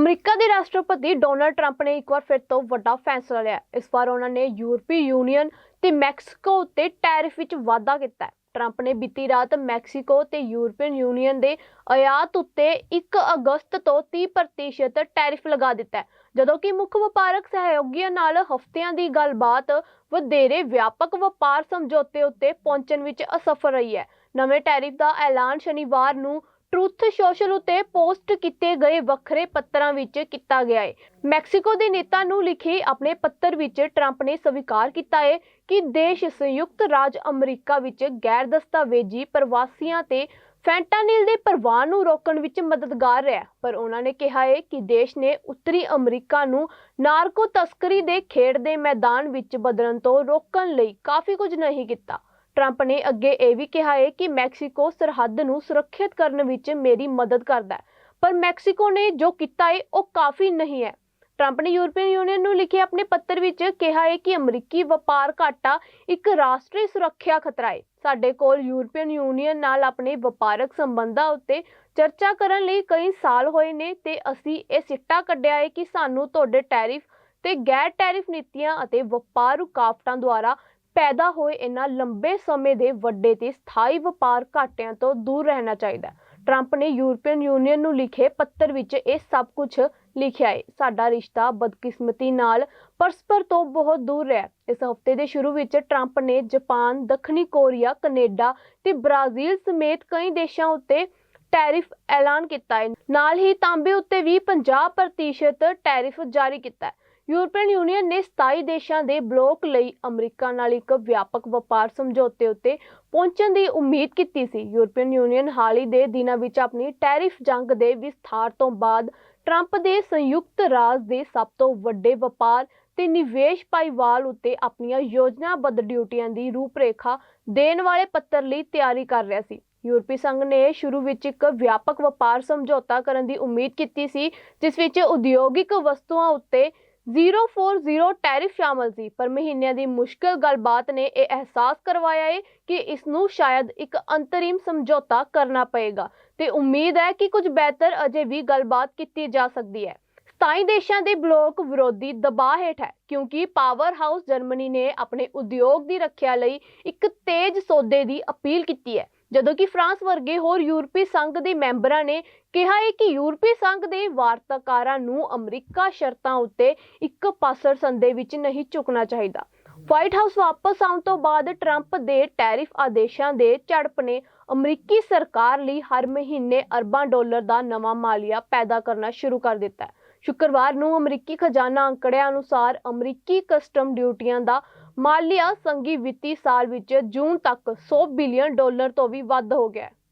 America ਦੇ ਰਾਸ਼ਟਰਪਤੀ Donald Trump ਨੇ ਇੱਕ ਵਾਰ ਫਿਰ ਤੋਂ ਵੱਡਾ ਫੈਸਲਾ ਲਿਆ ਇਸ ਵਾਰ ਉਹਨਾਂ ਨੇ ਯੂਰਪੀ ਯੂਨੀਅਨ ਤੇ ਮੈਕਸੀਕੋ ਉੱਤੇ ਟੈਰਿਫ ਵਿੱਚ ਵਾਧਾ ਕੀਤਾ ਹੈ। ਟਰੰਪ ਨੇ ਬੀਤੀ ਰਾਤ ਮੈਕਸੀਕੋ ਤੇ ਯੂਰਪੀਅਨ ਯੂਨੀਅਨ ਦੇ ਆਯਾਤ ਉੱਤੇ 1 ਅਗਸਤ ਤੋਂ 30% ਟੈਰਿਫ ਲਗਾ ਦਿੱਤਾ ਜਦੋਂ ਕਿ ਮੁੱਖ ਵਪਾਰਕ ਸਹਿਯੋਗੀਆਂ ਨਾਲ ਹਫ਼ਤਿਆਂ ਦੀ ਗੱਲਬਾਤ ਵਧੇਰੇ ਵਿਆਪਕ ਵਪਾਰ ਸਮਝੌਤੇ ਉੱਤੇ ਪਹੁੰਚਣ ਵਿੱਚ ਅਸਫਲ ਰਹੀ ਹੈ। ਨਵੇਂ ਟੈਰਿਫ ਦਾ ਐਲਾਨ ਸ਼ਨੀਵਾਰ ਨੂੰ ਟਰੂਥ ਸੋਸ਼ਲ ਉਤੇ ਪੋਸਟ ਕੀਤੇ ਗਏ ਵੱਖਰੇ ਪੱਤਰਾਂ ਵਿੱਚ ਕੀਤਾ ਗਿਆ ਹੈ ਮੈਕਸੀਕੋ ਦੇ ਨੇਤਾ ਨੂੰ ਲਿਖੇ ਆਪਣੇ ਪੱਤਰ ਵਿੱਚ ਟਰੰਪ ਨੇ ਸਵੀਕਾਰ ਕੀਤਾ ਹੈ ਕਿ ਦੇਸ਼ ਸੰਯੁਕਤ ਰਾਜ ਅਮਰੀਕਾ ਵਿੱਚ ਗੈਰ ਦਸਤਾਵੇਜ਼ੀ ਪ੍ਰਵਾਸੀਆਂ ਤੇ ਫੈਂਟਾਨਿਲ ਦੇ ਪ੍ਰਵਾਹ ਨੂੰ ਰੋਕਣ ਵਿੱਚ ਮਦਦਗਾਰ ਰਿਹਾ ਪਰ ਉਹਨਾਂ ਨੇ ਕਿਹਾ ਹੈ ਕਿ ਦੇਸ਼ ਨੇ ਉੱਤਰੀ ਅਮਰੀਕਾ ਨੂੰ ਨਾਰਕੋ ਤਸਕਰੀ ਦੇ ਖੇਡ ਦੇ ਮੈਦਾਨ ਵਿੱਚ ਬਦਲਣ ਤੋਂ ਰੋਕਣ ਲਈ ਕਾਫੀ ਕੁਝ ਨਹੀਂ ਕੀਤਾ। ਟਰੰਪ ਨੇ ਅੱਗੇ ਇਹ ਵੀ ਕਿਹਾ ਹੈ ਕਿ ਮੈਕਸੀਕੋ ਸਰਹੱਦ ਨੂੰ ਸੁਰੱਖਿਅਤ ਕਰਨ ਵਿੱਚ ਮੇਰੀ ਮਦਦ ਕਰਦਾ ਹੈ। ਪਰ ਮੈਕਸੀਕੋ ਨੇ ਜੋ ਕੀਤਾ ਹੈ ਉਹ ਕਾਫੀ ਨਹੀਂ ਹੈ। ਟਰੰਪ ਨੇ ਯੂਰਪੀਅਨ ਯੂਨੀਅਨ ਨੂੰ ਲਿਖੇ ਆਪਣੇ ਪੱਤਰ ਵਿੱਚ ਕਿਹਾ ਹੈ ਕਿ ਅਮਰੀਕੀ ਵਪਾਰ ਘਾਟਾ ਇੱਕ ਰਾਸ਼ਟਰੀ ਸੁਰੱਖਿਆ ਖਤਰਾ ਹੈ ਸਾਡੇ ਕੋਲ ਯੂਰਪੀਅਨ ਯੂਨੀਅਨ ਨਾਲ ਆਪਣੇ ਵਪਾਰਕ ਸੰਬੰਧਾਂ ਉੱਤੇ ਚਰਚਾ ਕਰਨ ਲਈ ਕਈ ਸਾਲ ਹੋਏ ਨੇ ਤੇ ਅਸੀਂ ਇਹ ਸਿੱਟਾ ਕੱਢਿਆ ਹੈ ਕਿ ਸਾਨੂੰ ਤੁਹਾਡੇ ਟੈਰਿਫ ਤੇ ਗੈਰ ਟੈਰਿਫ ਨੀਤੀਆਂ ਅਤੇ ਵਪਾਰ ਰੁਕਾਵਟਾਂ ਦੁਆਰਾ ਪੈਦਾ ਹੋਏ ਇਹਨਾਂ ਲੰਬੇ ਸਮੇਂ ਦੇ ਵੱਡੇ ਤੇ ਸਥਾਈ ਵਪਾਰ ਘਾਟਿਆਂ ਤੋਂ ਦੂਰ ਰਹਿਣਾ ਚਾਹੀਦਾ ਟਰੰਪ ਨੇ ਯੂਰਪੀਅਨ ਯੂਨੀਅਨ ਨੂੰ ਲਿਖੇ ਪੱਤਰ ਵਿੱਚ ਇਹ ਸਭ ਕੁਝ ਲਿਖਿਆ ਹੈ। ਸਾਡਾ ਰਿਸ਼ਤਾ ਬਦਕਿਸਮਤੀ ਨਾਲ ਪਰਸਪਰ ਤੋਂ ਬਹੁਤ ਦੂਰ ਰਿਹਾ ਹੈ। ਇਸ ਹਫ਼ਤੇ ਦੇ ਸ਼ੁਰੂ ਵਿੱਚ ਟਰੰਪ ਨੇ ਜਾਪਾਨ, ਦੱਖਣੀ ਕੋਰੀਆ, ਕੈਨੇਡਾ ਤੇ ਬ੍ਰਾਜ਼ੀਲ ਸਮੇਤ ਕਈ ਦੇਸ਼ਾਂ ਉੱਤੇ ਟੈਰਿਫ ਐਲਾਨ ਕੀਤਾ ਹੈ। ਨਾਲ ਹੀ ਤਾਂਬੇ ਉੱਤੇ ਵੀ 50% ਟੈਰਿਫ ਜਾਰੀ ਕੀਤਾ ਹੈ। ਯੂਰਪੀਅਨ ਯੂਨੀਅਨ ਨੇ 27 ਦੇਸ਼ਾਂ ਦੇ ਬਲੋਕ ਲਈ ਅਮਰੀਕਾ ਨਾਲ ਇੱਕ ਵਿਆਪਕ ਵਪਾਰ ਸਮਝੌਤੇ ਉੱਤੇ ਪਹੁੰਚਣ ਦੀ ਉਮੀਦ ਕੀਤੀ ਸੀ। ਯੂਰਪੀਅਨ ਯੂਨੀਅਨ ਹਾਲ ਹੀ ਦੇ ਦਿਨਾਂ ਵਿੱਚ ਆਪਣੀ ਟੈਰਿਫ ਜੰਗ ਦੇ ਵਿਸਥਾਰ ਤੋਂ ਬਾਅਦ ਟਰੰਪ ਦੇ ਸੰਯੁਕਤ ਰਾਜ ਦੇ ਸਭ ਤੋਂ ਵੱਡੇ ਵਪਾਰ ਤੇ ਨਿਵੇਸ਼ ਭਾਈਵਾਲ ਉੱਤੇ ਆਪਣੀਆਂ ਯੋਜਨਾਬੱਧ ਡਿਊਟੀਆਂ ਦੀ ਰੂਪਰੇਖਾ ਦੇਣ ਵਾਲੇ ਪੱਤਰ ਲਈ ਤਿਆਰੀ ਕਰ ਰਿਹਾ ਸੀ। ਯੂਰਪੀ ਸੰਘ ਨੇ ਸ਼ੁਰੂ ਵਿੱਚ ਇੱਕ ਵਿਆਪਕ ਵਪਾਰ ਸਮਝੌਤਾ ਕਰਨ ਦੀ ਉਮੀਦ ਕੀਤੀ ਸੀ, ਜਿਸ ਵਿੱਚ ਉਦਯੋਗਿਕ ਵਸਤੂਆਂ ਉੱਤੇ 040 ਟੈਰਿਫ ਸ਼ਾਮਲ ਸੀ, ਪਰ ਮਹੀਨਿਆਂ ਦੀ ਮੁਸ਼ਕਲ ਗੱਲਬਾਤ ਨੇ ਇਹ ਅਹਿਸਾਸ ਕਰਵਾਇਆ ਹੈ ਕਿ ਇਸ ਨੂੰ ਸ਼ਾਇਦ ਇੱਕ ਅੰਤਰਿਮ ਸਮਝੌਤਾ ਕਰਨਾ ਪਏਗਾ ਤੇ ਉਮੀਦ ਹੈ ਕਿ ਕੁਝ ਬਿਹਤਰ ਅਜੇ ਵੀ ਗੱਲਬਾਤ ਕੀਤੀ ਜਾ ਸਕਦੀ ਹੈ। 27 ਦੇਸ਼ਾਂ ਦੇ ਬਲੋਕ ਵਿਰੋਧੀ ਦਬਾਅ ਹੇਠ ਹੈ, ਕਿਉਂਕਿ ਪਾਵਰ ਹਾਊਸ ਜਰਮਨੀ ਨੇ ਆਪਣੇ ਉਦਯੋਗ ਦੀ ਰੱਖਿਆ ਲਈ ਇੱਕ ਤੇਜ਼ ਸੌਦੇ ਦੀ ਅਪੀਲ ਕੀਤੀ ਹੈ। ਜਦੋਂ ਕਿ ਫਰਾਂਸ ਵਰਗੇ ਹੋਰ ਯੂਰਪੀ ਸੰਘ ਦੇ ਮੈਂਬਰਾਂ ਨੇ ਕਿਹਾ ਹੈ ਕਿ ਯੂਰਪੀ ਸੰਘ ਦੇ ਵਾਰਤਾਕਾਰਾਂ ਨੂੰ ਅਮਰੀਕਾ ਸ਼ਰਤਾਂ ਉੱਤੇ ਇੱਕ ਪਾਸਰ ਸੰਦੇ ਵਿੱਚ ਨਹੀਂ ਝੁਕਣਾ ਚਾਹੀਦਾ। ਵਾਈਟ ਹਾਊਸ ਵਾਪਸ ਆਉਣ ਤੋਂ ਬਾਅਦ ਟਰੰਪ ਦੇ ਟੈਰਿਫ ਆਦੇਸ਼ਾਂ ਦੇ ਝੜਪ ਨੇ ਅਮਰੀਕੀ ਸਰਕਾਰ ਲਈ ਹਰ ਮਹੀਨੇ ਅਰਬਾਂ ਡਾਲਰ ਦਾ ਨਵਾਂ ਮਾਲੀਆ ਪੈਦਾ ਕਰਨਾ ਸ਼ੁਰੂ ਕਰ ਦਿੱਤਾ ਸ਼ੁੱਕਰਵਾਰ ਨੂੰ ਅਮਰੀਕੀ ਖਜ਼ਾਨਾ ਅੰਕੜਿਆਂ ਅਨੁਸਾਰ ਅਮਰੀਕੀ ਕਸਟਮ ਡਿਊਟੀਆਂ ਦਾ ਮਾਲੀਆ ਸੰਘੀ ਵਿੱਤੀ ਸਾਲ ਵਿੱਚ ਜੂਨ ਤੱਕ 100 ਬਿਲੀਅਨ ਡਾਲਰ ਤੋਂ ਵੀ ਵੱਧ ਹੋ ਗਿਆ।